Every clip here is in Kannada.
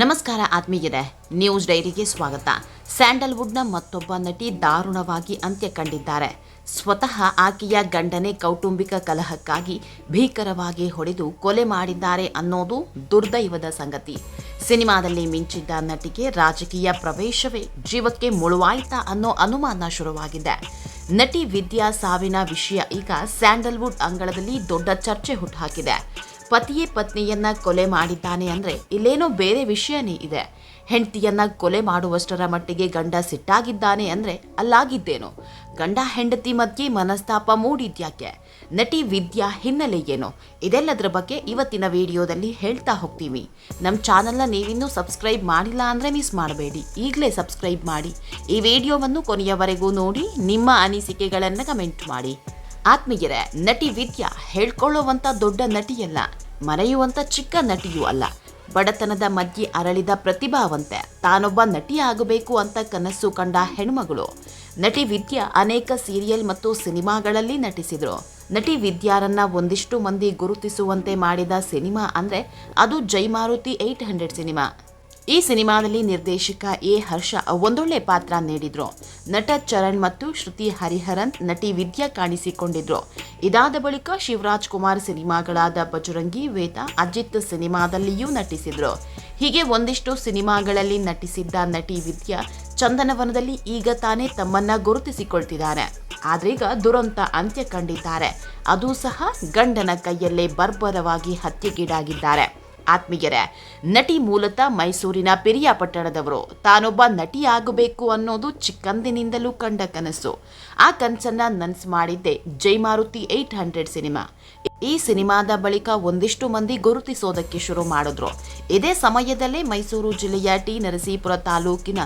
ನಮಸ್ಕಾರ ಆತ್ಮೀಯರೇ, ನ್ಯೂಸ್ ಡೈರಿಗೆ ಸ್ವಾಗತ. ಸ್ಯಾಂಡಲ್ವುಡ್ನ ಮತ್ತೊಬ್ಬ ನಟಿ ದಾರುಣವಾಗಿ ಅಂತ್ಯ ಕಂಡಿದ್ದಾರೆ. ಸ್ವತಃ ಆಕೆಯ ಗಂಡನೇ ಕೌಟುಂಬಿಕ ಕಲಹಕ್ಕಾಗಿ ಭೀಕರವಾಗಿ ಹೊಡೆದು ಕೊಲೆ ಮಾಡಿದ್ದಾರೆ ಅನ್ನೋದು ದುರ್ದೈವದ ಸಂಗತಿ. ಸಿನಿಮಾದಲ್ಲಿ ಮಿಂಚಿದ್ದ ನಟಿಗೆ ರಾಜಕೀಯ ಪ್ರವೇಶವೇ ಜೀವಕ್ಕೆ ಮುಳುವಾಯ್ತಾ ಅನ್ನೋ ಅನುಮಾನ ಶುರುವಾಗಿದೆ. ನಟಿ ವಿದ್ಯಾ ಸಾವಿನ ವಿಷಯ ಈಗ ಸ್ಯಾಂಡಲ್ವುಡ್ ಅಂಗಳದಲ್ಲಿ ದೊಡ್ಡ ಚರ್ಚೆ ಹುಟ್ಟುಹಾಕಿದೆ ಪತಿಯೇ ಪತ್ನಿಯನ್ನ ಕೊಲೆ ಮಾಡಿದ್ದಾನೆ ಅಂದ್ರೆ ಇಲ್ಲೇನೋ ಬೇರೆ ವಿಷಯನೇ ಇದೆ. ಹೆಂಡತಿಯನ್ನ ಕೊಲೆ ಮಾಡುವಷ್ಟರ ಮಟ್ಟಿಗೆ ಗಂಡ ಸಿಟ್ಟಾಗಿದ್ದಾನೆ ಅಂದ್ರೆ ಅಲ್ಲಾಗಿದ್ದೇನು. ಗಂಡ ಹೆಂಡತಿ ಮಧ್ಯೆ ಮನಸ್ತಾಪ ಮೂಡಿದ್ಯಾಕೆ? ನಟಿ ವಿದ್ಯಾ ಹಿನ್ನೆಲೆ ಏನು? ಇದೆಲ್ಲದರ ಬಗ್ಗೆ ಇವತ್ತಿನ ವಿಡಿಯೋದಲ್ಲಿ ಹೇಳ್ತಾ ಹೋಗ್ತೀವಿ. ನಮ್ಮ ಚಾನಲ್ನ ನೀವಿನ್ನೂ ಸಬ್ಸ್ಕ್ರೈಬ್ ಮಾಡಿಲ್ಲ ಅಂದರೆ ಮಿಸ್ ಮಾಡಬೇಡಿ. ಈಗಲೇ ಸಬ್ಸ್ಕ್ರೈಬ್ ಮಾಡಿ. ಈ ವಿಡಿಯೋವನ್ನು ಕೊನೆಯವರೆಗೂ ನೋಡಿ, ನಿಮ್ಮ ಅನಿಸಿಕೆಗಳನ್ನು ಕಮೆಂಟ್ ಮಾಡಿ. ಆತ್ಮೀಯರೇ, ನಟಿ ವಿದ್ಯಾ ಹೇಳ್ಕೊಳ್ಳುವಂತ ದೊಡ್ಡ ನಟಿಯಲ್ಲ, ಮರೆಯುವಂತ ಚಿಕ್ಕ ನಟಿಯೂ ಅಲ್ಲ. ಬಡತನದ ಮಧ್ಯೆ ಅರಳಿದ ಪ್ರತಿಭಾವಂತೆ ತಾನೊಬ್ಬ ನಟಿ ಆಗಬೇಕು ಅಂತ ಕನಸು ಕಂಡ ಹೆಣ್ಮಗಳು. ನಟಿ ವಿದ್ಯಾ ಅನೇಕ ಸೀರಿಯಲ್ ಮತ್ತು ಸಿನಿಮಾಗಳಲ್ಲಿ ನಟಿಸಿದ್ರು. ನಟಿ ವಿದ್ಯಾರನ್ನ ಒಂದಿಷ್ಟು ಮಂದಿ ಗುರುತಿಸುವಂತೆ ಮಾಡಿದ ಸಿನಿಮಾ ಅಂದ್ರೆ ಅದು ಜೈಮಾರುತಿ ಏಟ್ ಹಂಡ್ರೆಡ್ ಸಿನಿಮಾ. ಈ ಸಿನಿಮಾದಲ್ಲಿ ನಿರ್ದೇಶಕ ಎ ಹರ್ಷ ಒಂದೊಳ್ಳೆ ಪಾತ್ರ ನೀಡಿದ್ರು. ನಟ ಚರಣ್ ಮತ್ತು ಶ್ರುತಿ ಹರಿಹರನ್ ನಟಿ ವಿದ್ಯಾ ಕಾಣಿಸಿಕೊಂಡಿದ್ರು. ಇದಾದ ಬಳಿಕ ಶಿವರಾಜ್ ಕುಮಾರ್ ಸಿನಿಮಾಗಳಾದ ಬಜರಂಗಿ ವೇತ ಅಜಿತ್ ಸಿನಿಮಾದಲ್ಲಿಯೂ ನಟಿಸಿದ್ರು. ಹೀಗೆ ಒಂದಿಷ್ಟು ಸಿನಿಮಾಗಳಲ್ಲಿ ನಟಿಸಿದ್ದ ನಟಿ ವಿದ್ಯಾ ಚಂದನವನದಲ್ಲಿ ಈಗ ತಾನೇ ತಮ್ಮನ್ನ ಗುರುತಿಸಿಕೊಳ್ತಿದ್ದಾರೆ. ಆದ್ರೀಗ ದುರಂತ ಅಂತ್ಯ ಕಂಡಿದ್ದಾರೆ. ಅದು ಸಹ ಗಂಡನ ಕೈಯಲ್ಲೇ ಬರ್ಬರವಾಗಿ ಹತ್ಯೆಗೀಡಾಗಿದ್ದಾರೆ. ಆತ್ಮೀಯರೇ, ನಟಿ ಮೂಲತಃ ಮೈಸೂರಿನ ಪೆರಿಯಾಪಟ್ಟಣದವರು ತಾನೊಬ್ಬ ನಟಿಯಾಗಬೇಕು ಅನ್ನೋದು ಚಿಕ್ಕಂದಿನಿಂದಲೂ ಕಂಡ ಕನಸು. ಆ ಕನಸನ್ನ ನನ್ಸು ಮಾಡಿದ್ದೆ ಜೈಮಾರುತಿ ಏಟ್ ಹಂಡ್ರೆಡ್ ಸಿನಿಮಾ. ಈ ಸಿನಿಮಾದ ಬಳಿಕ ಒಂದಿಷ್ಟು ಮಂದಿ ಗುರುತಿಸೋದಕ್ಕೆ ಶುರು ಮಾಡಿದ್ರು. ಇದೇ ಸಮಯದಲ್ಲೇ ಮೈಸೂರು ಜಿಲ್ಲೆಯ ಟಿ ನರಸೀಪುರ ತಾಲೂಕಿನ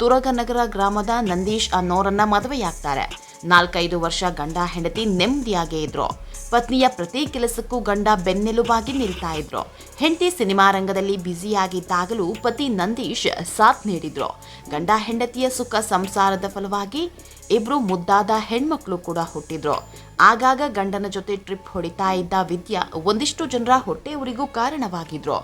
ತುರಗನಗರ ಗ್ರಾಮದ ನಂದೀಶ್ ಅನ್ನೋರನ್ನ ಮದುವೆಯಾಗ್ತಾರೆ. ನಾಲ್ಕೈದು ವರ್ಷ ಗಂಡ ಹೆಂಡತಿ ನೆಮ್ಮದಿಯಾಗೇ ಇದ್ರು. ಪತ್ನಿಯ ಪ್ರತಿ ಕೆಲಸಕ್ಕೂ ಗಂಡ ಬೆನ್ನೆಲುಬಾಗಿ ನಿಲ್ತಾ ಇದ್ರು. ಹೆಂಡತಿ ಸಿನಿಮಾ ರಂಗದಲ್ಲಿ ಬ್ಯುಸಿಯಾಗಿದ್ದಾಗಲೂ ಪತಿ ನಂದೀಶ್ ಸಾಥ್ ನೀಡಿದ್ರು. ಗಂಡ ಹೆಂಡತಿಯ ಸುಖ ಸಂಸಾರದ ಫಲವಾಗಿ ಇಬ್ರು ಮುದ್ದಾದ ಹೆಣ್ಮಕ್ಳು ಕೂಡ ಹುಟ್ಟಿದ್ರು. ಆಗಾಗ ಗಂಡನ ಜೊತೆ ಟ್ರಿಪ್ ಹೊಡಿತಾ ಇದ್ದ ವಿದ್ಯಾ ಒಂದಿಷ್ಟು ಜನರ ಹೊಟ್ಟೆಯವರಿಗೂ ಕಾರಣವಾಗಿದ್ರು.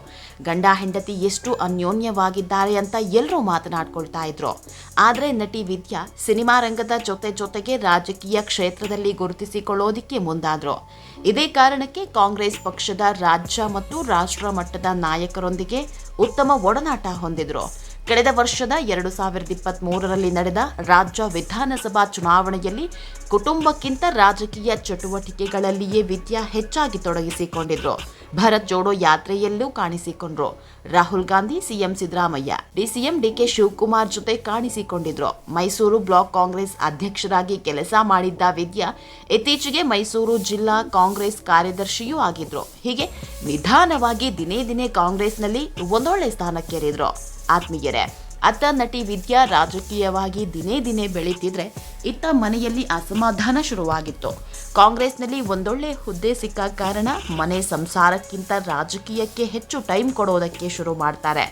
ಗಂಡ ಹೆಂಡತಿ ಎಷ್ಟು ಅನ್ಯೋನ್ಯವಾಗಿದ್ದಾರೆ ಅಂತ ಎಲ್ಲರೂ ಮಾತನಾಡ್ಕೊಳ್ತಾ ಇದ್ರು. ಆದರೆ ನಟಿ ವಿದ್ಯಾ ಸಿನಿಮಾ ರಂಗದ ಜೊತೆ ಜೊತೆಗೆ ರಾಜಕೀಯ ಕ್ಷೇತ್ರದಲ್ಲಿ ಗುರುತಿಸಿಕೊಳ್ಳೋದಿಕ್ಕೆ ಮುಂದಾದ್ರು. ಇದೇ ಕಾರಣಕ್ಕೆ ಕಾಂಗ್ರೆಸ್ ಪಕ್ಷದ ರಾಜ್ಯ ಮತ್ತು ರಾಷ್ಟ್ರ ಮಟ್ಟದ ನಾಯಕರೊಂದಿಗೆ ಉತ್ತಮ ಒಡನಾಟ ಹೊಂದಿದ್ರು. ಕಳೆದ ವರ್ಷದ ಎರಡು ಸಾವಿರದ ಇಪ್ಪತ್ತ್ ಮೂರರಲ್ಲಿ ನಡೆದ ರಾಜ್ಯ ವಿಧಾನಸಭಾ ಚುನಾವಣೆಯಲ್ಲಿ ಕುಟುಂಬಕ್ಕಿಂತ ರಾಜಕೀಯ ಚಟುವಟಿಕೆಗಳಲ್ಲಿಯೇ ವಿದ್ಯಾ ಹೆಚ್ಚಾಗಿ ತೊಡಗಿಸಿಕೊಂಡಿದ್ರು. ಭರತ್ ಜೋಡೋ ಯಾತ್ರೆಯಲ್ಲೂ ಕಾಣಿಸಿಕೊಂಡ್ರು. ರಾಹುಲ್ ಗಾಂಧಿ, ಸಿಎಂ ಸಿದ್ದರಾಮಯ್ಯ, ಡಿಸಿಎಂ ಡಿಕೆ ಶಿವಕುಮಾರ್ ಜೊತೆ ಕಾಣಿಸಿಕೊಂಡಿದ್ರು. ಮೈಸೂರು ಬ್ಲಾಕ್ ಕಾಂಗ್ರೆಸ್ ಅಧ್ಯಕ್ಷರಾಗಿ ಕೆಲಸ ಮಾಡಿದ್ದ ವಿದ್ಯಾ ಇತ್ತೀಚೆಗೆ ಮೈಸೂರು ಜಿಲ್ಲಾ ಕಾಂಗ್ರೆಸ್ ಕಾರ್ಯದರ್ಶಿಯೂ ಆಗಿದ್ರು. ಹೀಗೆ ನಿಧಾನವಾಗಿ ದಿನೇ ದಿನೇ ಕಾಂಗ್ರೆಸ್ನಲ್ಲಿ ಒಂದೊಳ್ಳೆ ಸ್ಥಾನಕ್ಕೇರಿದ್ರು. ಆತ್ಮೀಯರೇ, ಅತ್ತ ನಟಿ ವಿದ್ಯಾ ರಾಜಕೀಯವಾಗಿ ದಿನೇ ದಿನೇ ಬೆಳೀತಿದ್ರೆ ಇತ್ತ ಮನೆಯಲ್ಲಿ ಅಸಮಾಧಾನ ಶುರುವಾಗಿತ್ತು. ಕಾಂಗ್ರೆಸ್ನಲ್ಲಿ ಒಂದೊಳ್ಳೆ ಹುದ್ದೆ ಸಿಕ್ಕ ಕಾರಣ ಮನೆ ಸಂಸಾರಕ್ಕಿಂತ ರಾಜಕೀಯಕ್ಕೆ ಹೆಚ್ಚು ಟೈಮ್ ಕೊಡೋದಕ್ಕೆ ಶುರು ಮಾಡ್ತಾರೆ.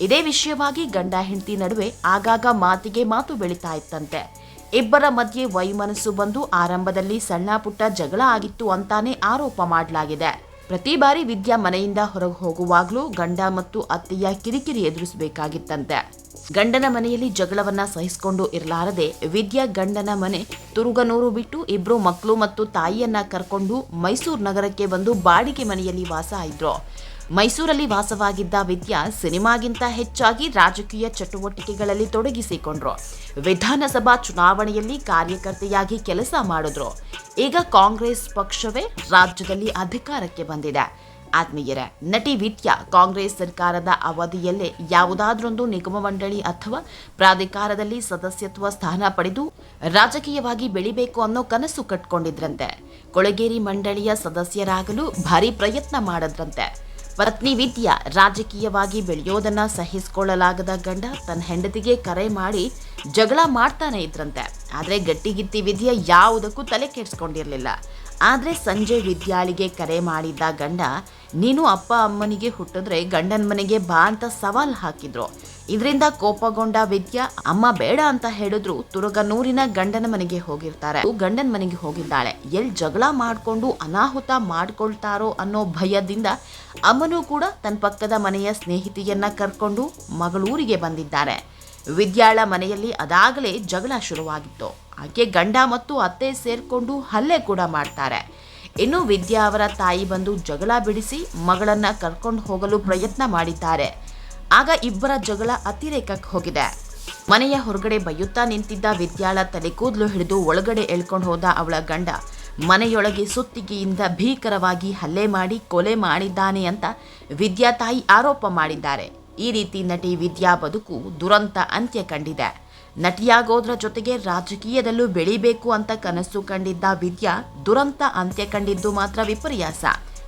ಇದೇ ವಿಷಯವಾಗಿ ಗಂಡ ಹೆಂಡತಿ ನಡುವೆ ಆಗಾಗ ಮಾತಿಗೆ ಮಾತು ಬೆಳೀತಾ ಇತ್ತಂತೆ. ಇಬ್ಬರ ಮಧ್ಯೆ ವೈಮನಸ್ಸು ಬಂದು ಆರಂಭದಲ್ಲಿ ಸಣ್ಣ ಪುಟ್ಟ ಜಗಳ ಆಗಿತ್ತು ಅಂತಾನೆ ಆರೋಪ ಮಾಡಲಾಗಿದೆ. ಪ್ರತಿ ಬಾರಿ ವಿದ್ಯಾ ಮನೆಯಿಂದ ಹೊರಗೆ ಹೋಗುವಾಗಲೂ ಗಂಡ ಮತ್ತು ಅತ್ತೆಯ ಕಿರಿಕಿರಿ ಎದುರಿಸಬೇಕಾಗಿತ್ತಂತೆ. ಗಂಡನ ಮನೆಯಲ್ಲಿ ಜಗಳವನ್ನ ಸಹಿಸಿಕೊಂಡು ಇರಲಾರದೆ ವಿದ್ಯಾ ಗಂಡನ ಮನೆ ತುರುಗನೂರು ಬಿಟ್ಟು ಇಬ್ರು ಮಕ್ಕಳು ಮತ್ತು ತಾಯಿಯನ್ನ ಕರ್ಕೊಂಡು ಮೈಸೂರು ನಗರಕ್ಕೆ ಬಂದು ಬಾಡಿಗೆ ಮನೆಯಲ್ಲಿ ವಾಸ ಮೈಸೂರಲ್ಲಿ ವಾಸವಾಗಿದ್ದ ವಿದ್ಯಾ ಸಿನಿಮಾಗಿಂತ ಹೆಚ್ಚಾಗಿ ರಾಜಕೀಯ ಚಟುವಟಿಕೆಗಳಲ್ಲಿ ತೊಡಗಿಸಿಕೊಂಡ್ರು. ವಿಧಾನಸಭಾ ಚುನಾವಣೆಯಲ್ಲಿ ಕಾರ್ಯಕರ್ತೆಯಾಗಿ ಕೆಲಸ ಮಾಡಿದ್ರು. ಈಗ ಕಾಂಗ್ರೆಸ್ ಪಕ್ಷವೇ ರಾಜ್ಯದಲ್ಲಿ ಅಧಿಕಾರಕ್ಕೆ ಬಂದಿದೆ. ಆತ್ಮೀಯರೇ, ನಟಿ ವಿದ್ಯಾ ಕಾಂಗ್ರೆಸ್ ಸರ್ಕಾರದ ಅವಧಿಯಲ್ಲೇ ಯಾವುದಾದ್ರೊಂದು ನಿಗಮ ಮಂಡಳಿ ಅಥವಾ ಪ್ರಾಧಿಕಾರದಲ್ಲಿ ಸದಸ್ಯತ್ವ ಸ್ಥಾನ ಪಡೆದು ರಾಜಕೀಯವಾಗಿ ಬೆಳಿಬೇಕು ಅನ್ನೋ ಕನಸು ಕಟ್ಕೊಂಡಿದ್ರಂತೆ. ಕೊಳಗೇರಿ ಮಂಡಳಿಯ ಸದಸ್ಯರಾಗಲು ಭಾರಿ ಪ್ರಯತ್ನ ಮಾಡದ್ರಂತೆ. ಪತ್ನಿ ವಿದ್ಯಾ ರಾಜಕೀಯವಾಗಿ ಬೆಳೆಯೋದನ್ನ ಸಹಿಸಿಕೊಳ್ಳಲಾಗದ ಗಂಡ ತನ್ನ ಹೆಂಡತಿಗೆ ಕರೆ ಮಾಡಿ ಜಗಳ ಮಾಡ್ತಾನೆ ಇದ್ರಂತೆ. ಆದರೆ ಗಟ್ಟಿಗಿತ್ತಿ ವಿದ್ಯಾ ಯಾವುದಕ್ಕೂ ತಲೆ ಕೆಡಿಸ್ಕೊಂಡಿರಲಿಲ್ಲ. ಆದರೆ ಸಂಜೆ ವಿದ್ಯಾಳಿಗೆ ಕರೆ ಮಾಡಿದ್ದ ಗಂಡ, ನೀನು ಅಪ್ಪ ಅಮ್ಮನಿಗೆ ಹುಟ್ಟಿದ್ರೆ ಗಂಡನ ಮನೆಗೆ ಬಾ ಅಂತ ಸವಾಲು ಹಾಕಿದ್ರು. ಇದರಿಂದ ಕೋಪಗೊಂಡ ವಿದ್ಯಾ, ಅಮ್ಮ ಬೇಡ ಅಂತ ಹೇಳಿದ್ರು ತುರುಗನೂರಿನ ಗಂಡನ ಮನೆಗೆ ಹೋಗಿರ್ತಾರೆ. ಗಂಡನ ಮನೆಗೆ ಹೋಗಿದ್ದಾಳೆ. ಎಲ್ ಜಗಳ ಮಾಡ್ಕೊಂಡು ಅನಾಹುತ ಮಾಡ್ಕೊಳ್ತಾರೋ ಅನ್ನೋ ಭಯದಿಂದ ಅಮ್ಮನೂ ಕೂಡ ತನ್ನ ಪಕ್ಕದ ಮನೆಯ ಸ್ನೇಹಿತೆಯನ್ನ ಕರ್ಕೊಂಡು ಮಗಳೂರಿಗೆ ಬಂದಿದ್ದಾರೆ. ವಿದ್ಯಾಳ ಮನೆಯಲ್ಲಿ ಅದಾಗಲೇ ಜಗಳ ಶುರುವಾಗಿತ್ತು. ಆಕೆ ಗಂಡ ಮತ್ತು ಅತ್ತೆ ಸೇರ್ಕೊಂಡು ಹಲ್ಲೆ ಕೂಡ ಮಾಡ್ತಾರೆ. ಇನ್ನು ವಿದ್ಯಾ ಅವರ ತಾಯಿ ಬಂದು ಜಗಳ ಬಿಡಿಸಿ ಮಗಳನ್ನ ಕರ್ಕೊಂಡು ಹೋಗಲು ಪ್ರಯತ್ನ ಮಾಡಿದ್ದಾರೆ. ಆಗ ಇಬ್ಬರ ಜಗಳ ಅತಿರೇಕಕ್ಕೆ ಹೋಗಿದೆ. ಮನೆಯ ಹೊರಗಡೆ ಬೈಯುತ್ತಾ ನಿಂತಿದ್ದ ವಿದ್ಯಾಳ ತಲೆ ಕೂದಲು ಹಿಡಿದು ಒಳಗಡೆ ಎಳ್ಕೊಂಡು ಹೋದ ಅವಳ ಗಂಡ, ಮನೆಯೊಳಗೆ ಸುತ್ತಿಗೆಯಿಂದ ಭೀಕರವಾಗಿ ಹಲ್ಲೆ ಮಾಡಿ ಕೊಲೆ ಮಾಡಿದ್ದಾನೆ ಅಂತ ವಿದ್ಯಾ ತಾಯಿ ಆರೋಪ ಮಾಡಿದ್ದಾರೆ. ಈ ರೀತಿ ನಟಿ ವಿದ್ಯಾ ಬದುಕು ದುರಂತ ಅಂತ್ಯ ಕಂಡಿದೆ. ನಟಿಯಾಗೋದ್ರ ಜೊತೆಗೆ ರಾಜಕೀಯದಲ್ಲೂ ಬೆಳಿಬೇಕು ಅಂತ ಕನಸು ಕಂಡಿದ್ದ ವಿದ್ಯಾ ದುರಂತ ಅಂತ್ಯ ಕಂಡಿದ್ದು ಮಾತ್ರ ವಿಪರ್ಯಾಸ.